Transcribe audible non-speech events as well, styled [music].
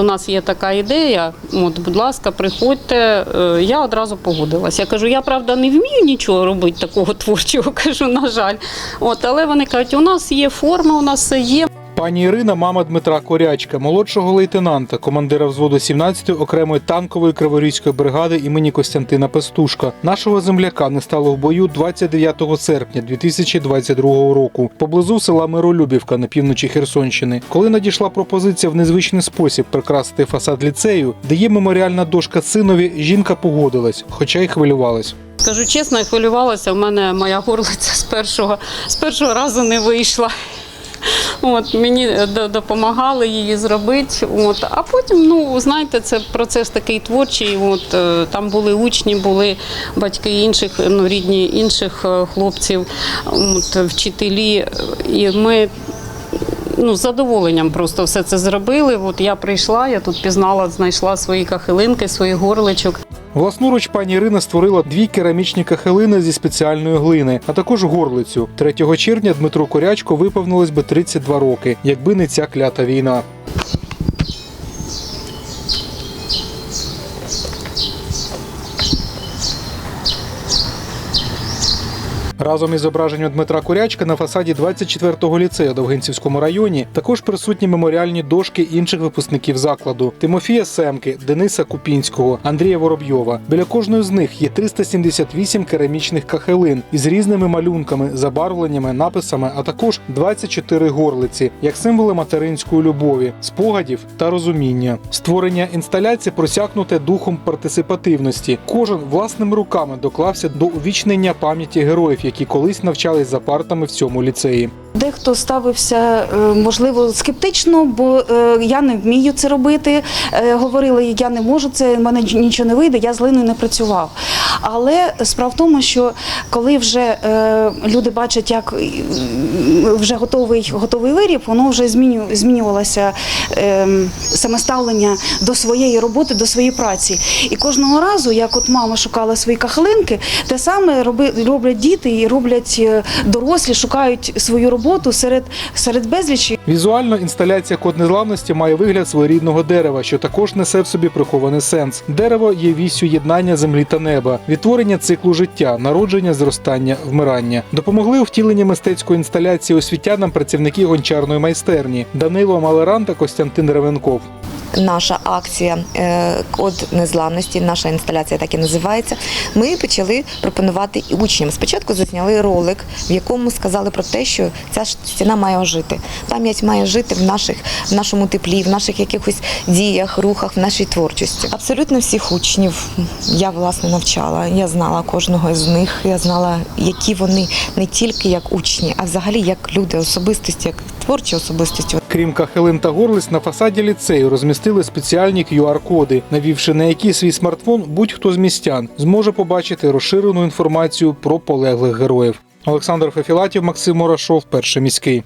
у нас є така ідея. От, будь ласка, приходьте. Е, Я одразу погодилась. Я кажу, я правда не вмію нічого робити такого [laughs] творчого. Кажу, на жаль. От, але вони кажуть, у нас є форма, у нас все є. Пані Ірина, мама Дмитра Корячка, молодшого лейтенанта, командира взводу 17-ї окремої танкової криворізької бригади імені Костянтина Пестушка. Нашого земляка не стало в бою 29 серпня 2022 року поблизу села Миролюбівка на півночі Херсонщини. Коли надійшла пропозиція в незвичний спосіб прикрасити фасад ліцею, де є меморіальна дошка синові, жінка погодилась, хоча й хвилювалась. Кажу чесно, я хвилювалася. У мене моя горлиця з першого, з першого разу не вийшла. От, мені е, допомагали її зробити. От, а потім, ну, знаєте, це процес такий творчий. От, е, там були учні, були батьки інших, ну, рідні інших е, хлопців, от, вчителі. І ми ну, з задоволенням просто все це зробили. От я прийшла, я тут пізнала, знайшла свої кахилинки, свої горличок. Власноруч пані Ірина створила дві керамічні кахелини зі спеціальної глини, а також горлицю. 3 червня Дмитру Корячко виповнилось би 32 роки, якби не ця клята війна. Разом із зображенням Дмитра Курячка на фасаді 24-го ліцею Довгинцівському районі також присутні меморіальні дошки інших випускників закладу Тимофія Семки, Дениса Купінського, Андрія Воробйова. Біля кожної з них є 378 керамічних кахелин із різними малюнками, забарвленнями, написами, а також 24 горлиці, як символи материнської любові, спогадів та розуміння. Створення інсталяції просякнуте духом партисипативності. Кожен власними руками доклався до увічнення пам'яті героїв, які колись навчались за партами в цьому ліцеї. Дехто ставився е, можливо скептично, бо е, я не вмію це робити. Е, Говорили, я не можу це, в мене нічого не вийде, я з линою не працював. Але справа в тому, що коли вже е, люди бачать, як вже готовий, готовий виріб, воно вже зміню, змінювалося е, саме ставлення до своєї роботи, до своєї праці. І кожного разу, як от мама шукала свої кахлинки, те саме роби, роблять діти і роблять е, дорослі, шукають свою роботу серед, серед безлічі. Візуально інсталяція код незламності має вигляд своєрідного дерева, що також несе в собі прихований сенс. Дерево є вісю єднання землі та неба, відтворення циклу життя, народження, зростання, вмирання. Допомогли у втіленні мистецької інсталяції освітянам працівники гончарної майстерні Данило Малеран та Костянтин Ревенков. Наша акція е, Код незламності, наша інсталяція так і називається. Ми почали пропонувати учням. Спочатку засняли ролик, в якому сказали про те, що ця стіна має ожити. Пам'ять має жити в наших, в нашому теплі, в наших якихось діях, рухах, в нашій творчості. Абсолютно всіх учнів я власне навчала. Я знала кожного з них. Я знала, які вони не тільки як учні, а взагалі як люди, особистості, як творчі особистості. Крім кахелин та горлиць, на фасаді ліцею розмістили спеціальні QR-коди, навівши на які свій смартфон будь-хто з містян зможе побачити розширену інформацію про полеглих героїв. Олександр Фефілатів, Максим Мурашов, перший міський.